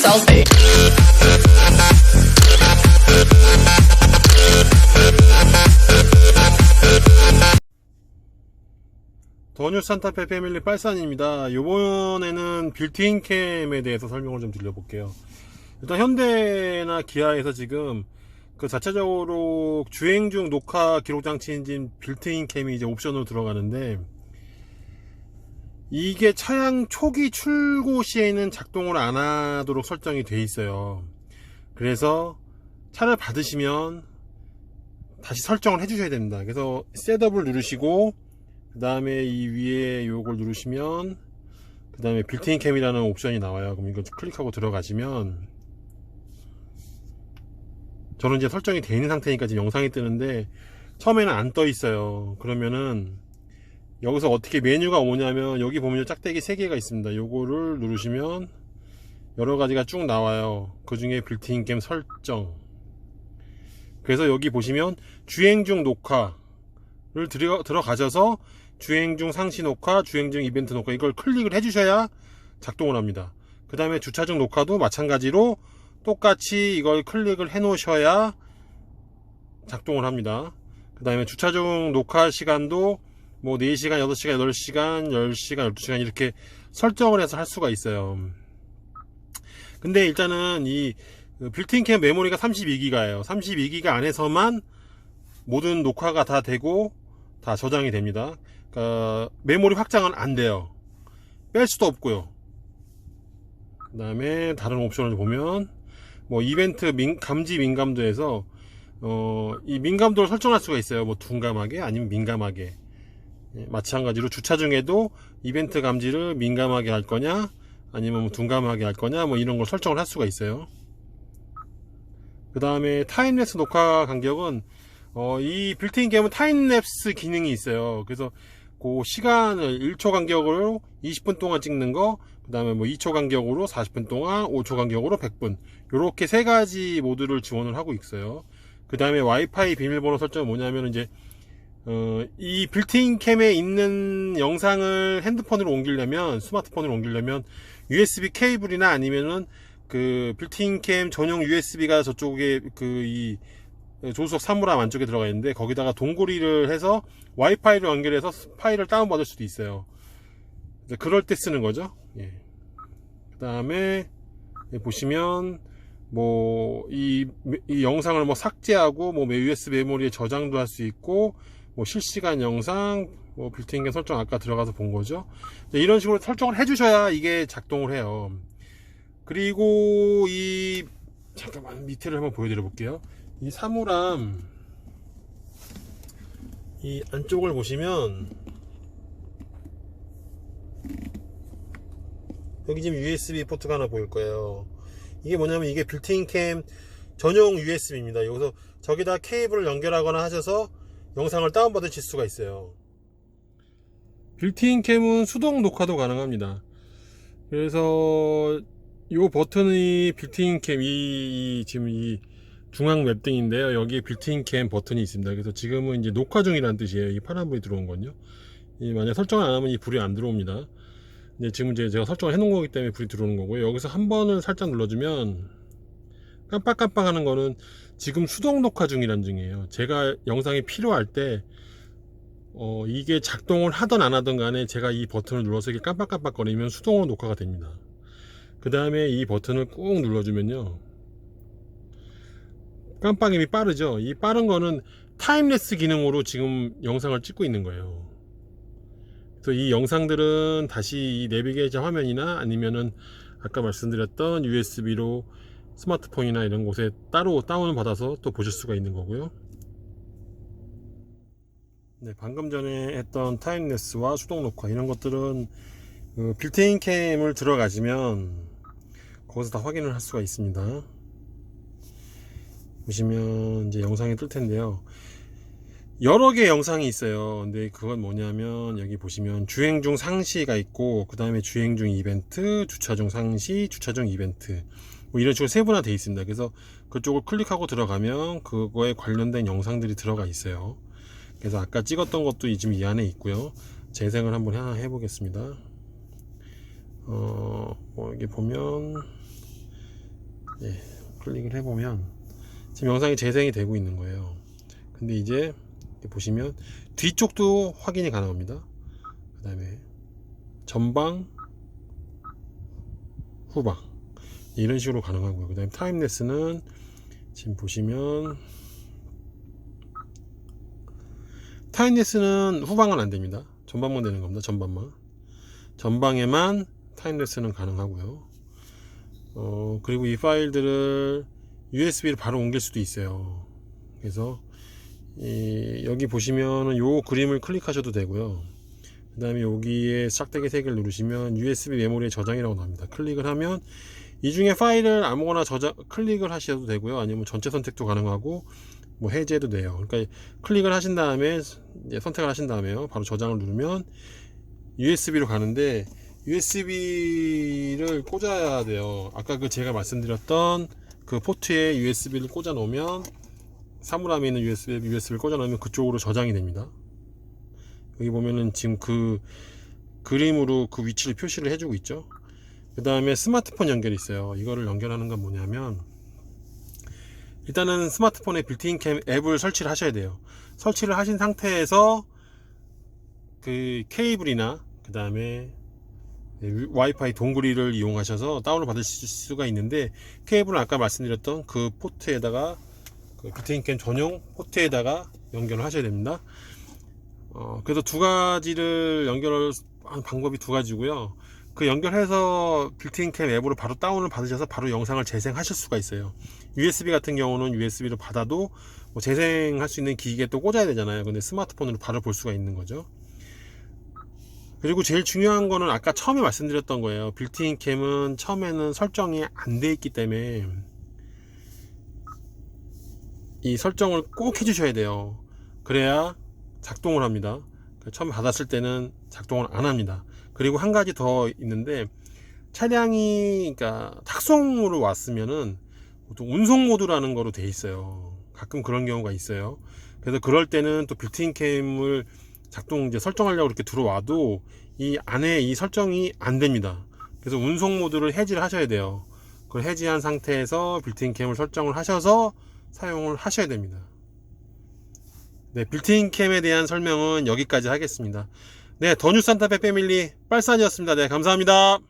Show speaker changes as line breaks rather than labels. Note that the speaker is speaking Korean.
selfie.
더뉴 산타페 패밀리 빨산입니다. 이번에는 빌트인 캠에 대해서 설명을 좀 드려볼게요. 일단 현대나 기아에서 지금 그 자체적으로 주행 중 녹화 기록 장치인 빌트인 캠이 이제 옵션으로 들어가는데 이게 차량 초기 출고 시에는 작동을 안 하도록 설정이 돼 있어요. 그래서 차를 받으시면 다시 설정을 해 주셔야 됩니다. 그래서 셋업을 누르시고 그 다음에 이 위에 요걸 누르시면 그 다음에 빌트인 캠이라는 옵션이 나와요. 그럼 이거 클릭하고 들어가시면 저는 이제 설정이 되어 있는 상태니까 지금 영상이 뜨는데 처음에는 안 떠 있어요. 그러면은 여기서 어떻게 메뉴가 오냐면 여기 보면 짝대기 3개가 있습니다. 요거를 누르시면 여러 가지가 쭉 나와요. 그 중에 빌트인 캠 설정. 그래서 여기 보시면 주행 중 녹화를 들어, 들어가셔서 주행 중 상시 녹화, 주행 중 이벤트 녹화 이걸 클릭을 해주셔야 작동을 합니다. 그 다음에 주차 중 녹화도 마찬가지로 똑같이 이걸 클릭을 해 놓으셔야 작동을 합니다. 그 다음에 주차 중 녹화 시간도 뭐 4시간, 6시간, 8시간, 10시간, 12시간 이렇게 설정을 해서 할 수가 있어요. 근데 일단은 이 빌트인 캠 메모리가 32기가예요. 32기가 안에서만 모든 녹화가 다 되고 다 저장이 됩니다. 그러니까 메모리 확장은 안 돼요. 뺄 수도 없고요. 그 다음에 다른 옵션을 보면 뭐 이벤트 민, 감지 민감도에서 어, 이 민감도를 설정할 수가 있어요. 뭐 둔감하게 아니면 민감하게. 예, 마찬가지로 주차 중에도 이벤트 감지를 민감하게 할 거냐 아니면 뭐 둔감하게 할 거냐 뭐 이런 걸 설정을 할 수가 있어요. 그 다음에 타임랩스 녹화 간격은 어, 이 빌트인 게임은 타임랩스 기능이 있어요. 그래서 그 시간을 1초 간격으로 20분 동안 찍는 거, 그 다음에 뭐 2초 간격으로 40분 동안, 5초 간격으로 100분. 요렇게 세 가지 모드를 지원을 하고 있어요. 그 다음에 와이파이 비밀번호 설정은 뭐냐면 이제, 어, 이 빌트인 캠에 있는 영상을 핸드폰으로 옮기려면, 스마트폰으로 옮기려면 USB 케이블이나 아니면은 그 빌트인 캠 전용 USB가 저쪽에 그 이 조수석 사물함 안쪽에 들어가 있는데 거기다가 동고리를 해서 와이파이로 연결해서 파일을 다운받을 수도 있어요. 그럴 때 쓰는 거죠. 예. 그 다음에 보시면 뭐이 이 영상을 뭐 삭제하고 뭐 USB 메모리에 저장도 할 수 있고 뭐 실시간 영상 뭐 빌트인 캠 설정 아까 들어가서 본 거죠. 이런 식으로 설정을 해주셔야 이게 작동을 해요. 그리고 이 잠깐만 밑에를 한번 보여드려 볼게요. 이 사물함 이 안쪽을 보시면 여기 지금 USB 포트가 하나 보일 거예요. 이게 뭐냐면 이게 빌트인 캠 전용 USB입니다. 여기서 저기다 케이블을 연결하거나 하셔서 영상을 다운받으실 수가 있어요. 빌트인 캠은 수동 녹화도 가능합니다. 그래서 이 버튼이 빌트인 캠, 이, 이 지금 이 중앙 맵등인데요. 여기에 빌트인 캠 버튼이 있습니다. 그래서 지금은 이제 녹화 중이라는 뜻이에요. 이 파란 불이 들어온 건요. 이 만약 설정을 안 하면 이 불이 안 들어옵니다. 근데 지금 이제 제가 설정을 해 놓은 거기 때문에 불이 들어오는 거고요. 여기서 한 번을 살짝 눌러주면 깜빡깜빡 하는 거는 지금 수동 녹화 중이란 증이에요. 제가 영상이 필요할 때 어, 이게 작동을 하든 안 하든 간에 제가 이 버튼을 눌러서 이게 깜빡깜빡 거리면 수동으로 녹화가 됩니다. 그 다음에 이 버튼을 꾹 눌러주면요. 깜빡임이 빠르죠. 이 빠른 거는 타임레스 기능으로 지금 영상을 찍고 있는 거예요. 그래서 이 영상들은 다시 이 내비게이션 화면이나 아니면은 아까 말씀드렸던 USB로 스마트폰이나 이런 곳에 따로 다운을 받아서 또 보실 수가 있는 거고요. 네, 방금 전에 했던 타임레스와 수동 녹화 이런 것들은 그 빌트인 캠을 들어가시면 거기서 다 확인을 할 수가 있습니다. 보시면 이제 영상이 뜰 텐데요. 여러 개 영상이 있어요. 근데 그건 뭐냐면 여기 보시면 주행 중 상시가 있고 그 다음에 주행 중 이벤트, 주차 중 상시, 주차 중 이벤트 뭐 이런 식으로 세분화 되어 있습니다. 그래서 그쪽을 클릭하고 들어가면 그거에 관련된 영상들이 들어가 있어요. 그래서 아까 찍었던 것도 지금 이 안에 있고요. 재생을 한번 해보겠습니다. 어, 뭐 여기 보면 클릭을 해보면 지금 영상이 재생이 되고 있는 거예요. 근데 이제 보시면 뒤쪽도 확인이 가능합니다. 그 다음에 전방, 후방 이런 식으로 가능하고요. 그 다음에 타임레스는 지금 보시면 타임레스는 후방은 안 됩니다. 전방만 되는 겁니다. 전방만. 전방에만 타임레스는 가능하고요. 어, 그리고 이 파일들을 USB로 바로 옮길 수도 있어요. 그래서 이, 여기 보시면은 요 그림을 클릭하셔도 되고요. 그 다음에 여기에 짝대기 3개를 누르시면 USB 메모리의 저장이라고 나옵니다. 클릭을 하면 이 중에 파일을 아무거나 저장, 클릭을 하셔도 되고요. 아니면 전체 선택도 가능하고 뭐 해제도 돼요. 그러니까 클릭을 하신 다음에 선택을 하신 다음에요. 바로 저장을 누르면 USB로 가는데 USB를 꽂아야 돼요. 아까 그 제가 말씀드렸던 그 포트에 USB를 꽂아 놓으면 사물함에 있는 USB, USB를 꽂아 놓으면 그쪽으로 저장이 됩니다. 여기 보면은 지금 그 그림으로 그 위치를 표시를 해주고 있죠. 그 다음에 스마트폰 연결이 있어요. 이거를 연결하는 건 뭐냐면 일단은 스마트폰에 빌트인 캠 앱을 설치를 하셔야 돼요. 설치를 하신 상태에서 그 케이블이나 그 다음에 와이파이 동그리를 이용하셔서 다운을 받으실 수가 있는데 케이블은 아까 말씀드렸던 그 포트에다가 그 빌트인 캠 전용 포트에다가 연결을 하셔야 됩니다. 어, 그래서 두 가지를 연결할 방법이 두 가지고요. 그 연결해서 빌트인 캠 앱으로 바로 다운을 받으셔서 바로 영상을 재생하실 수가 있어요. USB 같은 경우는 USB로 받아도 뭐 재생할 수 있는 기기에 또 꽂아야 되잖아요. 근데 스마트폰으로 바로 볼 수가 있는 거죠. 그리고 제일 중요한 거는 아까 처음에 말씀드렸던 거예요. 빌트인 캠은 처음에는 설정이 안 돼 있기 때문에 이 설정을 꼭 해주셔야 돼요. 그래야 작동을 합니다. 처음 받았을 때는 작동을 안 합니다. 그리고 한 가지 더 있는데 차량이 그러니까 탁송으로 왔으면은 보통 운송 모드라는 거로 돼 있어요. 가끔 그런 경우가 있어요. 그래서 그럴 때는 또 빌트인 캠을 작동 이제 설정하려고 이렇게 들어와도 이 안에 이 설정이 안 됩니다. 그래서 운송 모드를 해지를 하셔야 돼요. 그걸 해지한 상태에서 빌트인 캠을 설정을 하셔서 사용을 하셔야 됩니다. 네, 빌트인 캠에 대한 설명은 여기까지 하겠습니다. 네, 더뉴 산타페 패밀리 빨산이었습니다. 네, 감사합니다.